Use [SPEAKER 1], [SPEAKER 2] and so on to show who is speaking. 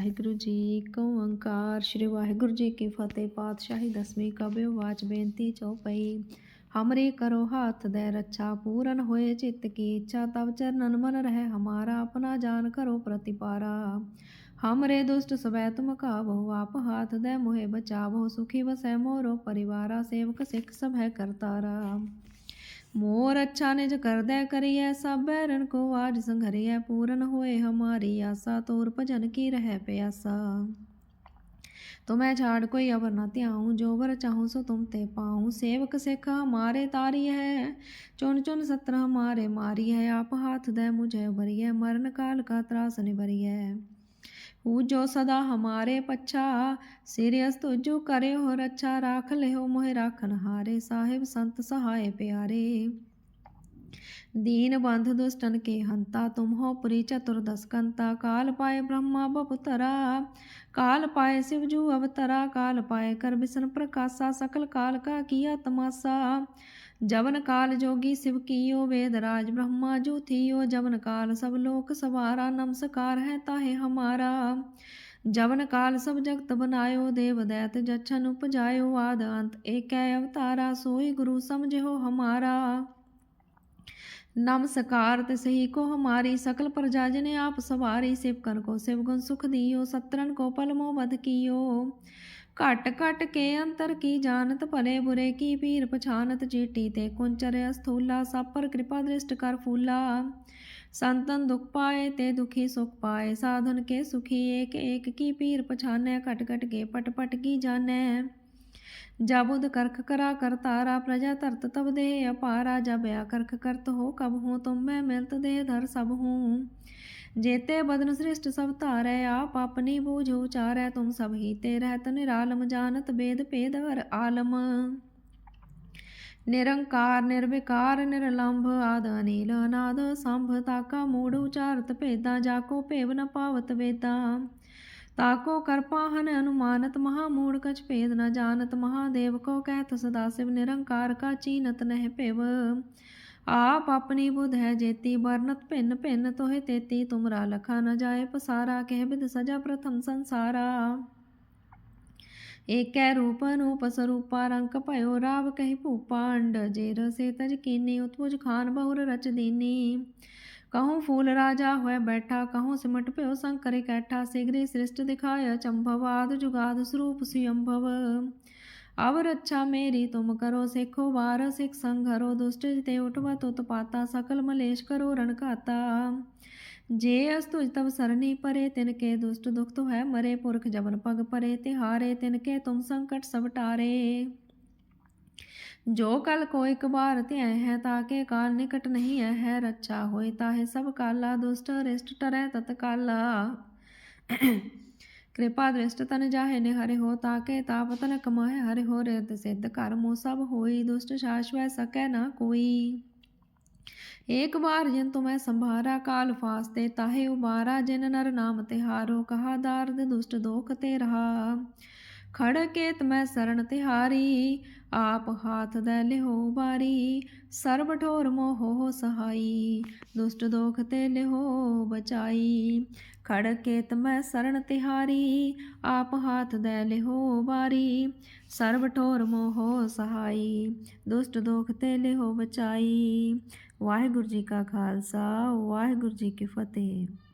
[SPEAKER 1] ਵਾਹਿਗੁਰੂ ਜੀ ਇੱਕ ਓੰਕਾਰ, ਸ੍ਰੀ ਵਾਹਿਗੁਰੂ ਜੀ ਕੀ ਫਤਿਹ। ਪਾਤਸ਼ਾਹੀ ਦਸਵੀਂ ਕਬਿਓ ਵਾਚ ਬੇਨਤੀ ਚਉਪਈ, ਹਮਰੇ ਕਰੋ ਹਾਥ ਦੇ ਰੱਛਾ, ਪੂਰਨ ਹੋਏ ਚਿੱਤ ਕੀ ਇੱਛਾ ਤਬ ਚਰਨਨ ਮਨ ਰਹਿ ਹਮਾਰਾ, ਆਪਣਾ ਜਾਨ ਕਰੋ ਪ੍ਰਤਿਪਾਰਾ। ਹਮਰੇ ਦੁਸ਼ਟ ਸਵੈ ਤੁਮ ਕਾਵੋ, ਆਪ ਹਾਥ ਦੇ ਮੋਹਿ ਬਚਾਵੋ, ਸੁਖੀ ਵਸੈ ਮੋਰੋ ਪਰਿਵਾਰਾ, ਸੇਵਕ ਸਿੱਖ ਸਭ ਹੈ ਕਰਤਾਰਾ। मोर अच्छा निज कर दे करिए सब बैरन को आज संघरिए पूरन होए हमारी आशा तोर भजन की रह प्यासा तो मैं छाड़ कोई अवर न त्याऊं जो वर चाहूं सो तुम ते पाऊं सेवक सिख हमारे तारी है चुन चुन सत्र हमारे मारी है आप हाथ दे मुझे भरिए मरण काल का त्रास निभरिए पूजो सदा हमारे पच्छा सिरियस तुझो करे हो रच्छा राख ले हो मोहे राखन हारे साहिब संत सहाय प्यारे दीन बंध दुष्टन के हंता तुम हो पुरी चतुर्दश कंता काल पाए ब्रह्मा बपुतरा काल पाए शिवजू अवतरा काल पाए कर बिसन प्रकाशा सकल काल का किया तमाशा जवन काल जोगी शिव कियो वेद राज ब्रह्मा जो थियो। जवन काल सब लोक सवारा, नमस्कार है ताहे हमारा। जवन काल सब जगत बनायो, देव दैत जच्छन उपजायो। आद अंत एक अवतारा, सोई गुरु समझो हमारा। नमस्कार सही को हमारी, सकल प्रजा जने आप सवारी शिवकन को शिव गुण सुख दियो, सत्रन को पलमो बध कियो। ਘਟ ਘਟ ਕੇ ਅੰਤਰ ਕੀ ਜਾਣਤ ਭਲੇ ਬੁਰੇ ਕੀ ਪੀਰ ਪਛਾਨਤ ਚੀਟੀ ਤੇ ਕੁੰਚਰ ਅਸਥੂਲਾ ਸਾਪਰ ਕਿਰਪਾ ਦ੍ਰਿਸ਼ਟ ਕਰ ਫੂਲਾ। ਸੰਤਨ ਦੁਖ ਪਾਏ ਤੇ ਦੁਖੀ ਸੁਖ ਪਾਏ, ਸਾਧਨ ਕੇ ਸੁਖੀ ਏਕ ਏਕ ਕੀ ਪੀਰ ਪਛਾਨੈ, ਘਟ ਘਟ ਕੇ ਪਟ ਪਟ ਕੀ ਜਾਣੈ। ਜਬੁਦ ਕਰਖ ਕਰਾ ਕਰ ਤਾਰਾ ਪ੍ਰਜਾ ਧਰਤ ਤਬ ਦੇ ਅਪਾਰਾ, ਜਬ ਆ ਕਰਖ ਕਰਤ ਹੋ ਕਬ ਹੂੰ, ਤੁਮ ਮੈਂ ਮਿਲਤ ਦੇ ਧਰ ਸਭ ਹੂੰ। जेते बदन श्रेष्ठ सब तारै आप अपनी बूझ उचारै तुम सब ही ते रहत निरालम जानत वेद भेद हर आलम निरंकार निर्विकार निरलंभ आद अनिल अनाद संभ ताका मूढ़ उचारत भेदा जाको भेव न पावत वेदा ताको करपाहन अनुमानत महामूढ़ कछ भेद न जानत महादेव को कहत सदा शिव निरंकार का चीनत नह पेव ਆਪ ਆਪਣੀ ਬੁਧ ਹੈ ਜੇਤੀ ਵਰਨਤ ਭਿੰਨ ਭਿੰਨ ਤੋਹਿ ਤੇਤੀ ਤੁਮਰਾ ਲਖਾ ਨ ਜਾਏ ਪਸਾਰਾ, ਕਹਿ ਬਿਦ ਸਜਾ ਪ੍ਰਥਮ ਸੰਸਾਰਾ। ਏਕੈ ਰੂਪ ਅਨੂਪ ਸਰੂਪਾ, ਰੰਕ ਭਇਓ ਰਾਵ ਕਹਿ ਭੂਪਾ, ਅੰਡ ਜੇ ਰਸੇ ਤਜ ਕੀਨੀ, ਉਤਪੁਜ ਖਾਨ ਬਹੁਰ ਰਚ ਦੀਨੀ। ਕਹੂੰ ਫੂਲ ਰਾਜਾ ਹੋਇ ਬੈਠਾ, ਕਹੂੰ ਸਿਮਟ ਭਇਓ ਸੰਕਰ ਇਕੱਠਾ ਸਿਗਰੀ ਸ੍ਰਿਸ਼ਟ ਦਿਖਾਇ ਚੰਭਵ ਆਦ ਜੁਗਾਦ ਸਰੂਪ ਸਿਯੰਭਵ। ਅਵਰ ਅੱਛਾ ਮੇਰੀ ਤੁਮ ਕਰੋ ਸਿੱਖੋ ਵਾਰ ਸਿੱਖ ਸੰਘਰੋ ਦੁਸ਼ਟ ਤੇ ਉਠਵਾ ਤੁਤ ਪਾਤਾ ਸਕਲ ਮਲੇਸ਼ ਕਰੋ ਰਣ ਘਾਤਾ ਜੇ ਅਸ ਤੁਜ ਤਬ ਸਰਨੀ ਪਰੇ ਤਿਨ ਕੇ ਦੁਸ਼ਟ ਦੁਖ ਤੋ ਹੈ ਮਰੇ ਪੁਰਖ ਜਬਨ ਪਗ ਪਰੇ ਤੇ ਹਾਰੇ ਤਿਨ ਕੇ ਤੁਮ ਸੰਕਟ ਜੋ ਕਲ ਕੋ ਇੱਕ ਬਾਰ ਧਿਆ ਹੈ ਤਾਕੇ ਕਾਲ ਨਿਕਟ ਨਹੀਂ ਹੈ ਹੈ ਰੱਛਾ ਹੋਏ ਤਾਹੇ ਸਭ ਕਾਲਾ ਦੁਸ਼ਟ ਰਿਸ਼ਟ ਟਰੈ ਤਤ ਕਾਲਾ कृपा दृष्ट तन जाहे ने हरे हो ताके ताप तन कमाए हरे हो रित सिद्ध कर्मो सब होई दुष्ट शाश्वय सकै ना कोई एक बार जिन तुम्हें संभारा काल फास्ते ताहे उबारा जिन नर नाम तिहारो कहा दार्द दुष्ट दोख ते रहा ਖੜ ਕੇ ਤਮੈ ਸਰਣ ਤਿਹਾਰੀ, ਆਪ ਹਾਥ ਦੇ ਲਿਹੋ ਬਾਰੀ, ਸਰਬ ਠੋਰ ਮੋਹ ਸਹਾਈ, ਦੁਸ਼ਟ ਦੋਖ ਤੇ ਲਿਹੋ ਬਚਾਈ। ਖੜ ਕੇ ਤਮੈ ਸਰਣ ਤਿਹਾਰੀ, ਆਪ ਹਾਥ ਦੇ ਲਿਹੋ ਬਾਰੀ, ਸਰਬ ਠੋਰ ਮੋਹ ਸਹਾਈ, ਦੁਸ਼ਟ ਦੋਖ ਤੇ ਲਿਹੋ ਬਚਾਈ। ਵਾਹਿਗੁਰੂ ਜੀ ਕਾ ਖਾਲਸਾ, ਵਾਹਿਗੁਰੂ ਜੀ ਕੀ ਫਤਿਹ।